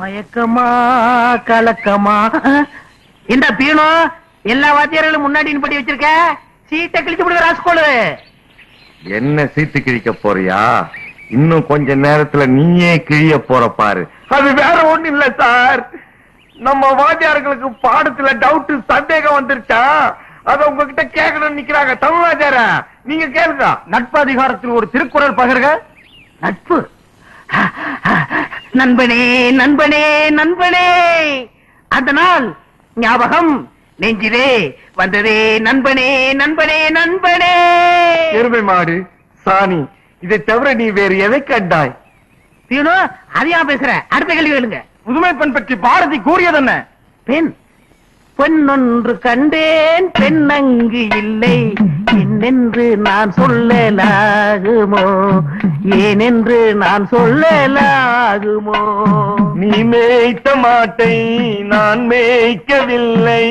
மயக்கமா கலக்கமா? இந்த பீனோ எல்லா வாத்தியார்களும் முன்னாடி படி வச்சிருக்க? சீட்டை கிழிச்சு விடுங்க ராஸ்கோலு. என்ன சீட்டு கிழிக்க போறியா? இன்னும் கொஞ்ச நேரத்துல நீயே கிழிய போற பாரு. அது வேற ஒண்ணு இல்ல சார். நம்ம வாத்தியார்களுக்கு பாடத்துல டவுட் சந்தேகம் வந்துருச்சா? அத உங்ககிட்ட கேட்கணும்னு நிக்கிறாங்க. தமிழ் வாத்தியார நீங்க கேளுங்க. நட்பு அதிகாரத்தில் ஒரு திருக்குறள் பகிர்க நட்பு? நண்பனே நண்பனே நண்பனே! நாள் ஞாபகம் நெஞ்சிலே வந்ததே நண்பனே நண்பனே நண்பனே! எருமை மாடு சாணி இதை தவிர நீ வேறு எதை கண்டாய்? பீனோ அதையா பேசுற? அடுத்த கேள்வி கேளுங்க. புதுமை பெண் பற்றி பாரதி கூறியது என்ன பெண் பொன்னொன்று கண்டேன் பெண்ணங்கு இல்லை. என்னென்று நான் சொல்லலாகுமோ? ஏனென்று நான் சொல்லலாகுமோ? நீ மேய்த்த மாட்டை நான் மேய்க்கவில்லை.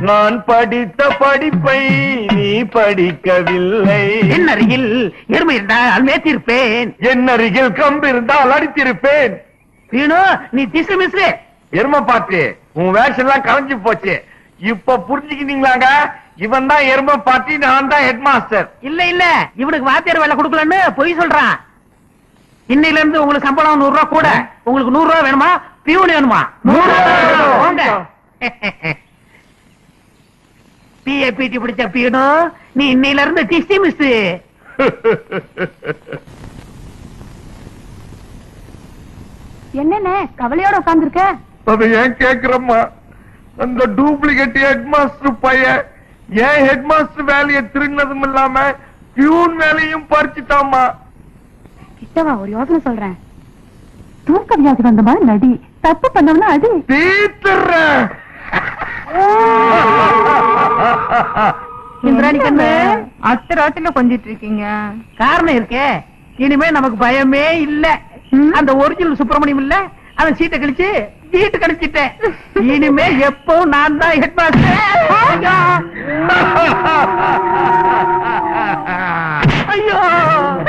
நான் படித்த படிப்பை நீ படிக்கவில்லை. என் அருகில் எருமை இருந்தால் மேத்திருப்பேன் என் அருகில் கம்பு இருந்தால் அடித்திருப்பேன். பீனோ நீ திசு மிஸ்ரு எருமை பாட்டு உன் வேஷம் எல்லாம் கலைஞ்சு போச்சு. இப்ப புரிஞ்சுக்கிட்டீங்களாங்க? இவன் தான் எருமை பாட்டி நான் தான் ஹெட் மாஸ்டர் இல்ல இல்ல. இவனுக்கு வாத்தியார் வேலை கொடுக்கலன்னு பொய் சொல்றான். இன்னையில இருந்து உங்களுக்கு சம்பளம் நூறு ரூபாய் கூட. உங்களுக்கு நூறு ரூபாய் வேணுமா? பியூன் வேணுமா? நூறு ரூபாய் போங்க. பிஏ பிடி பிடிச்ச பியூனு நீ இன்னையில இருந்து டிஸ்டி மிஸ் என்னென்ன? கவலையோட உட்கார்ந்திருக்க? அதை ஏன் கேக்குறம்மா? அந்த டூப்ளிகேட் ஹெட் மாஸ்டர் பையன் ஏன் ஹெட் மாஸ்டர் வேலையை திருடினதும் இல்லாம பியூன் வேலையும் பறிச்சுட்டாமா கிட்டவா ஒரு யோசனை சொல்றேன். தூக்க வியாதி வந்த மாதிரி நடி. தப்பு பண்ணவனா அடி தீத்துறேன் இந்திராணி கண்ணு அத்தை ராட்டில கொஞ்சிட்டு இருக்கீங்க? காரணம் இருக்கே. இனிமே நமக்கு பயமே இல்ல. அந்த ஒரிஜினல் சுப்பிரமணியம் இல்ல. அவன் சீட்டை கழிச்சு வீட்டு கழிச்சிட்டேன் இனிமே எப்பவும் நான் தான் ஹெட் மாஸ்டர் ஐயோ.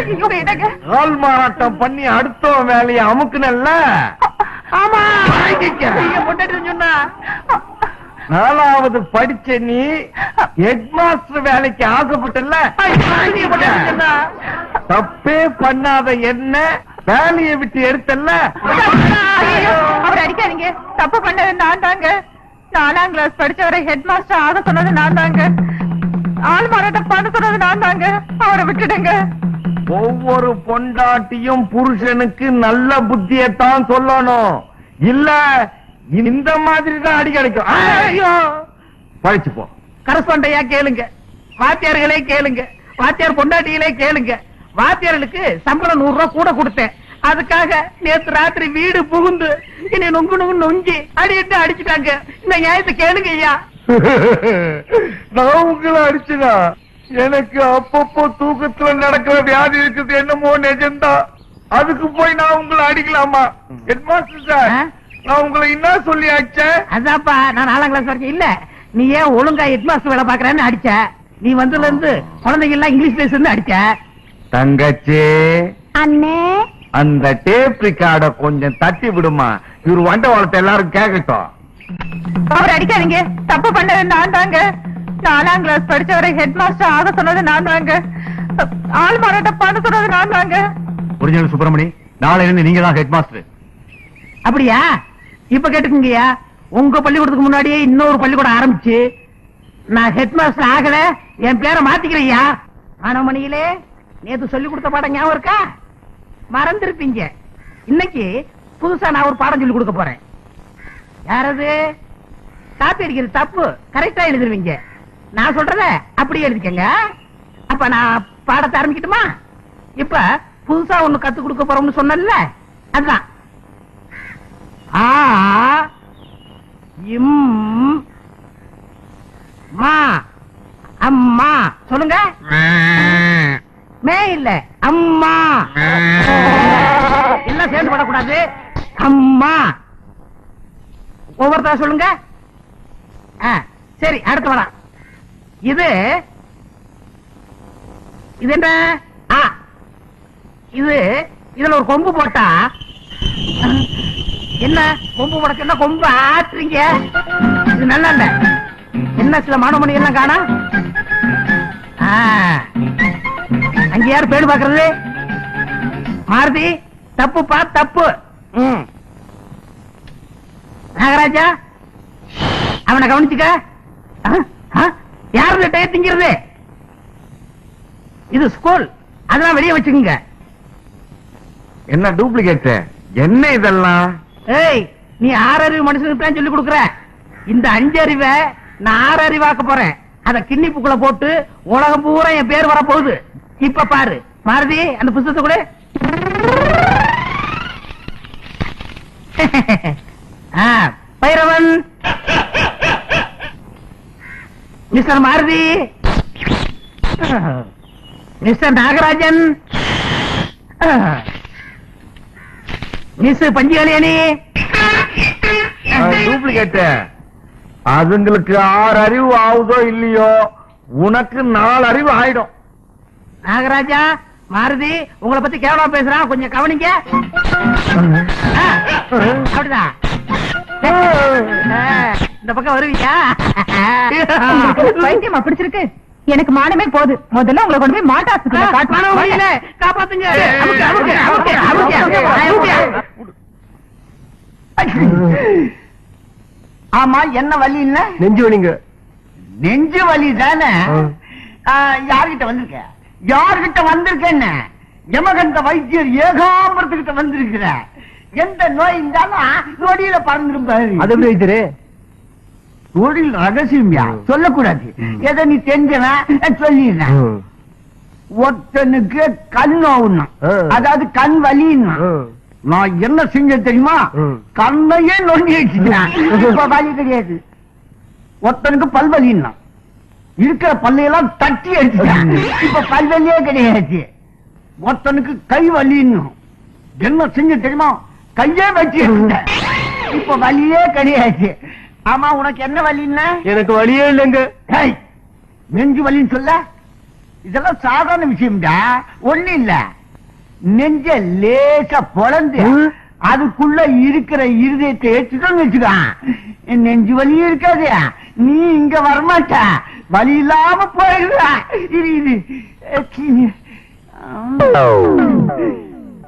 ஐயோ என்னங்க? கால் மாறாட்டம் பண்ணி அடுத்த வேலையை அமுக்குனல்ல? ஆமா. சொன்னா. நாலாவது படிச்ச நீ ஹெட் மாஸ்டர் வேலைக்கு ஆசைப்பட்டல. தப்பே பண்ணாத என்ன? வேலையை விட்டு எடுத்தல்ல? அவர் அடிக்காதீங்க. தப்பு பண்ணது நான் தாங்க. நாலாம் கிளாஸ் படிச்சவரை ஹெட் மாஸ்டர் ஆக சொன்னது நான் தாங்க. ஆள் மாறாட்டம் பண்ண சொன்னது நான் தாங்க. அவரை விட்டுடுங்க. ஒவ்வொரு பொண்டாட்டியும் புருஷனுக்கு நல்ல புத்தியத்தான் சொல்லணும். இல்ல இந்த மாதிரி தான் அடி கிடைக்கும். ஐயோ! படிச்சு போ. கரஸ்பாண்டையா கேளுங்க. வாத்தியார்களே கேளுங்க. வாத்தியார் பொண்டாட்டிகளே கேளுங்க. வாத்தியார்களுக்கு சம்பளம் நூறு ரூபாய் கூட கொடுத்தேன். அதுக்காக நேத்து ராத்திரி வீடு புகுந்து என்னை நொங்கு நொங்கு நொஞ்சி அடிட்டு அடிச்சுட்டாங்க. இந்த நியாயத்தை கேளுங்க ஐயா. நான் உங்களை அடிச்சுனா? எனக்கு அப்பப்போ தூக்கத்துல நடக்கிற வியாதி இருக்குது என்னமோ நிஜம்தான் அதுக்கு போய் நான் உங்களை அடிக்கலாமா? Head master sir? நான் உங்களை என்ன சொல்லி அடிச்சேன்? அதான்ப்பா நான் நாலாம் கிளாஸ் வரைக்கும் இல்ல. நீ ஏன் ஒழுங்கா ஹெட் மாஸ்டர் வேலை பாக்குறேன்னு அடிச்ச? நீ வந்ததுல இருந்து குழந்தைங்க எல்லாம் இங்கிலீஷ் பேசுன்னு அடிச்ச? தங்கச்சி. அண்ணே. அந்த டேப் ரிகார்ட கொஞ்சம் தட்டி விடுமா? இவர் வண்டவாளத்தை எல்லாரும் கேட்கட்டும் அவர் அடிக்காதீங்க. தப்பு பண்ணது நான் தாங்க. நாலாம் கிளாஸ் படிச்சவரை ஹெட் மாஸ்டர் ஆக சொன்னது நான் தாங்க. ஆள் மாறாட்டம் பண்ண சொன்னது நான் தாங்க. ஒரிஜினல் சுப்பிரமணி. நாளைல இருந்து நீங்க தான் ஹெட் மாஸ்டர் அப்படியா? இப்ப கேட்டுக்குங்கய்யா. உங்க பள்ளிக்கூடத்துக்கு முன்னாடியே இன்னொரு பள்ளிக்கூடம் ஆரம்பிச்சு. நான் ஹெட் மாஸ்டர் ஆகல. என் பேரை மாத்திக்கிறேயா ஆனமணியிலே நேத்து சொல்லி கொடுத்த பாடம் ஞாபகம் இருக்கா? மறந்திருப்பீங்க. இன்னைக்கு புதுசா நான் ஒரு பாடம் சொல்லி கொடுக்க போறேன். யாரது? காப்பி அடிக்கிறது தப்பு. கரெக்டா எழுதிருவீங்க. நான் சொல்றத அப்படியே எழுதிக்கங்க. அப்ப நான் பாடத்தை ஆரம்பிக்கட்டுமா? இப்ப புதுசா ஒண்ணு கத்து கொடுக்க போறோம்னு சொன்னேன்ல அதுதான். ஆ இம் மா அம்மா. சொல்லுங்க. மே. இல்ல அம்மா. எல்லாம் சேர்ந்து படக்கூடாது. அம்மா. ஒவ்வொருத்தர சொல்லுங்க? சரி அடுத்து வரா இது இது என்ன? ஆ இது இதுல ஒரு கொம்பு போட்டா. என்ன கொம்பு போட என்ன கொம்பு ஆற்றுங்க இது நல்லா இல்ல. என்ன சில மாணவமணி எல்லாம் காணா? அங்க யாரு பேடு பாக்குறது மாருதி தப்புப்பா தப்பு. ம். நாகராஜா அவனை கவனிச்சுக்க. ஆ, ஆ, யாரு டயர் திங்கிறது? இது ஸ்கூல் அதெல்லாம் வெளியே வச்சுக்கோங்க. என்ன டூப்ளிகேட் என்ன இதெல்லாம்? ஏய் நீ ஆறறிவு மனுஷனுக்கு தான் சொல்லி கொடுக்குற. இந்த அஞ்சு அறிவை நான் ஆறு அறிவாக்க போறேன். அத கிண்ணி புக்குல போட்டு உலகம் பூரா என் பேர் வர போகுது இப்ப பாரு. மாருதி அந்த புத்தகத்தை கூட. Bhairavan. Mister Maruthi. Mister Nagarajan. Miss Panchukaliyani duplicate அதுங்களுக்கு ஆறு அறிவு ஆகுதோ இல்லையோ உனக்கு நாலு அறிவு ஆயிடும். நாகராஜா மாருதி உங்களை பத்தி கேவலமா பேசுறான். கொஞ்சம் கவனிங்க. அப்படிதான். இந்த பக்கம் வருவீங்க பைத்தியமா பிடிச்சிருக்கு எனக்கு மானமே போகுது முதல்ல உங்களை கொண்டு போய் வழியில காப்பாத்துங்க. ஆமா என்ன வலி இல்ல நெஞ்சு வலிங்க நெஞ்சு வலி தானே யார்கிட்ட வந்திருக்க யார்கிட்ட வந்திருக்கேன்னு யமகண்ட வைத்தியர் ஏகாம்பரத்துக்கிட்ட வந்திருக்கிற எந்த நோய் இருந்தாலும் நொடியில பறந்துருப்பாரு எப்படி வைத்திரு தொழில் ரகசியம்யா சொல்லக்கூடாது. எதை நீ தெரிஞ்சவன் சொல்லிடுறேன். ஒருத்தனுக்கு கண் நோவுன்னா ஆ. அதாவது கண் வலின்னா. நான் என்ன செஞ்ச தெரியுமா. கண்ணையே நொண்டி வச்சுக்கிறேன் இப்ப வலி கிடையாது. ஒருத்தனுக்கு பல்வலின்னா இருக்கிற பல்லையெல்லாம் தட்டி அடிச்சுட்டேன் இப்ப பல்வலியே கிடையாது. ஒருத்தனுக்கு கை வலின்னும் என்ன செஞ்ச தெரியுமா? கையே வச்சு. இப்ப வலியே கிடையாது. ஆமா உனக்கு என்ன வலின்னா? எனக்கு வழியே இல்லைங்க. நெஞ்சு வலின்னு சொல்ல? இதெல்லாம் சாதாரண விஷயம்டா. ஒண்ணு இல்ல. நெஞ்ச லேசா பொழந்து. அதுக்குள்ள இருக்கிற இருதயத்தை எடுத்துட்டோம்னு வச்சுக்கான் நெஞ்சு வலி இருக்காது. நீ இங்க வரமாட்ட. வலி இல்லாம போயிடுற. இது இது.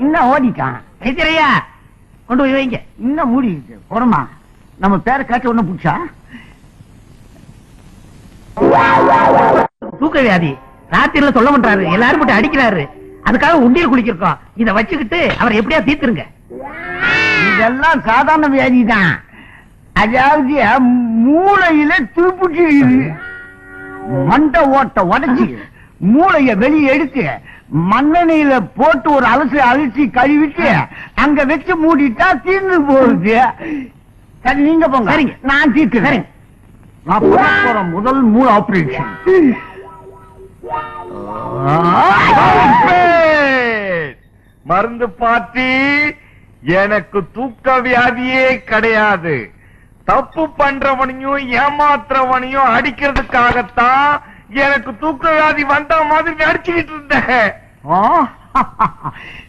இன்னும் ஓடிட்டான். வைத்தியரையா கொண்டு போய் வைங்க. இன்னும் மூடி போறமா நம்ம பேரை காட்ட ஒண்ணு பிடிச்சா? தூக்க வியாதி. ராத்திரில சொல்ல மாட்டாரு. எல்லாரும் மட்டும் அடிக்கிறாரு. அதுக்காக உண்டியில் குளிக்கிறோம் இத வச்சுக்கிட்டு அவர் எப்படியா தீர்த்துருங்க. இதெல்லாம் சாதாரண வியாதி தான். அதாவது மூளையில துருப்புட்டு மண்ட ஓட்ட உடைச்சு மூளைய வெளியே எடுத்து மண்ணெண்ணெயில போட்டு ஒரு அலசி அலசி கழுவிட்டு அங்க வச்சு மூடிட்டா தீர்ந்து போகுது. சரி நீங்க போங்க. சரிங்க. நான் சரிங்க. நான் போற முதல் மூளை ஆபரேஷன் மருந்து பாட்டி எனக்கு தூக்க வியாதியே கிடையாது. தப்பு பண்றவனையும் ஏமாத்துறவனையும் அடிக்கிறதுக்காகத்தான் எனக்கு தூக்க வியாதி வந்த மாதிரி நடிச்சுக்கிட்டு இருந்தேன். ஆ,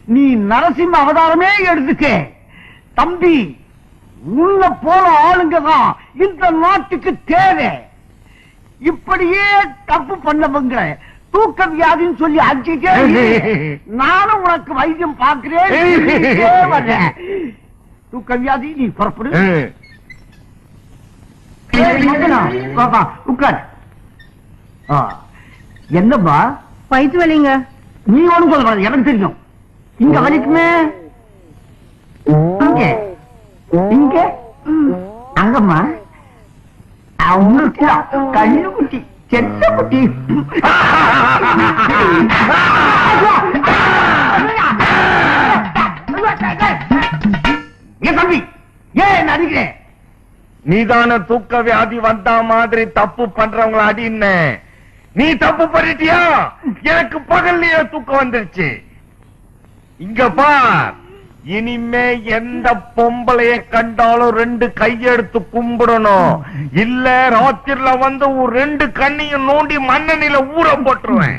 நீ நரசிம்ம அவதாரமே எடுத்துக்க. தம்பி உள்ள போன ஆளுங்க தான் இந்த நாட்டுக்கு தேவை. இப்படியே தப்பு பண்ணவங்க தூக்க வியாதின்னு சொல்லி அடிச்சுட்டே. நானும் உனக்கு வைத்தியம் பார்க்கிறேன். தூக்க வியாதி நீ புறப்படு. உட்கார். என்னப்பா வயிற்று வலிங்க நீ ஒண்ணும் சொல்லக்கூடாது எனக்கு தெரியும். இங்க வலிக்குமே? இங்க. இங்க? அங்கம்மா. அவங்களுக்கு கண்ணு குட்டி செத்த குட்டி. ஏன் தம்பி. ஏன் அடிக்கிறேன் நீதான தூக்க வியாதி வந்த மாதிரி தப்பு பண்றவங்கள அடின்னு நீ தப்பு பண்ணிட்டியா எனக்கு பகல்லையே தூக்கம் வந்துருச்சு இங்க பார் இனிமே எந்த பொம்பளைய கண்டாலும் ரெண்டு கையெடுத்து கும்பிடணும் இல்ல ராத்திரில வந்து ஒரு ரெண்டு கண்ணையும் நோண்டி மண்ணெண்ணில ஊற போட்டுருவேன்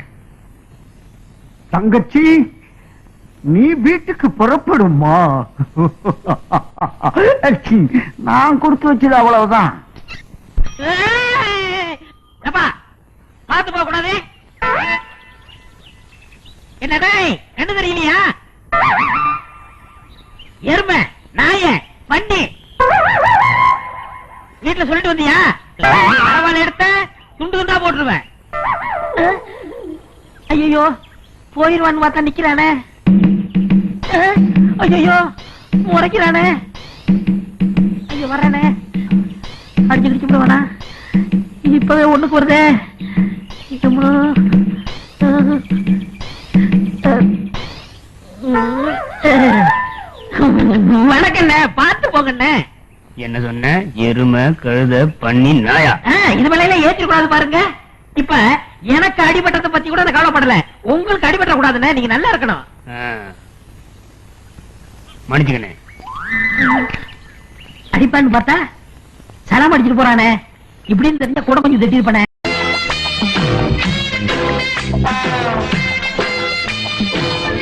தங்கச்சி நீ வீட்டுக்கு புறப்படுமா நான் கொடுத்து வச்சது அவ்வளவுதான் பார்த்து பாத்து போக கூடாது என்னடா கண்ணு தெரியலையா எருமை நாய வண்டி. வீட்டுல சொல்லிட்டு வந்தியா? பரவாயில்ல எடுத்த. துண்டு துண்டா போட்டுருவேன் ஐயோ போயிருவான்னு பார்த்தா நிக்கிறானே. ஐயோ முறைக்கிறானே. ஐயோ வர்றானே. அடிச்சு அடிச்சு விடுவானா? இப்பவே ஒண்ணுக்கு வருதே. அம்மா. வணக்கண்ணே பார்த்து போங்கண்ணே. என்ன சொன்ன? எருமை கழுத பண்ணி நாயா. இது மேல ஏற்றி கூடாது பாருங்க. இப்ப எனக்கு அடிபட்டதை பத்தி கூட நான் கவலைப்படல. உங்களுக்கு அடிபட்ட கூடாதுண்ணே நீங்க நல்லா இருக்கணும். மன்னிச்சுக்கண்ணே. அடிப்பான்னு பார்த்தா சலாம் அடிச்சிட்டு போறானே. இப்படின்னு தெரிஞ்சா கூட கொஞ்சம் திட்டிருப்பானே. Thank you.